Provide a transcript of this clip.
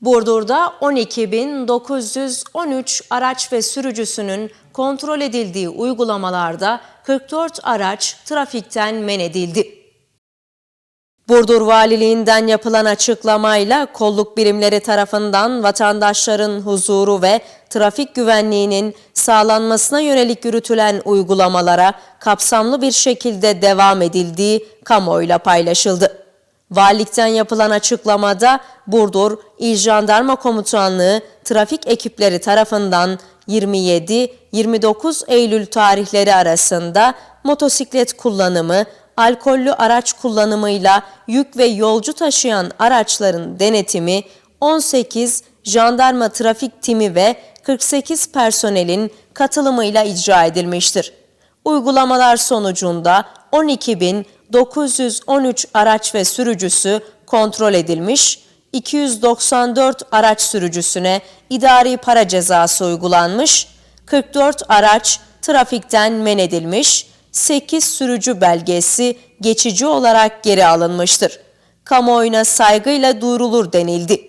Burdur'da 12.913 araç ve sürücüsünün kontrol edildiği uygulamalarda 44 araç trafikten men edildi. Burdur Valiliğinden yapılan açıklamayla kolluk birimleri tarafından vatandaşların huzuru ve trafik güvenliğinin sağlanmasına yönelik yürütülen uygulamalara kapsamlı bir şekilde devam edildiği kamuoyuyla paylaşıldı. Valilikten yapılan açıklamada Burdur İl Jandarma Komutanlığı trafik ekipleri tarafından 27-29 Eylül tarihleri arasında motosiklet kullanımı, alkollü araç kullanımıyla yük ve yolcu taşıyan araçların denetimi 18 jandarma trafik timi ve 48 personelin katılımıyla icra edilmiştir. Uygulamalar sonucunda 12.913 araç ve sürücüsü kontrol edilmiş, 294 araç sürücüsüne idari para cezası uygulanmış, 44 araç trafikten men edilmiş, 8 sürücü belgesi geçici olarak geri alınmıştır. Kamuoyuna saygıyla duyurulur denildi.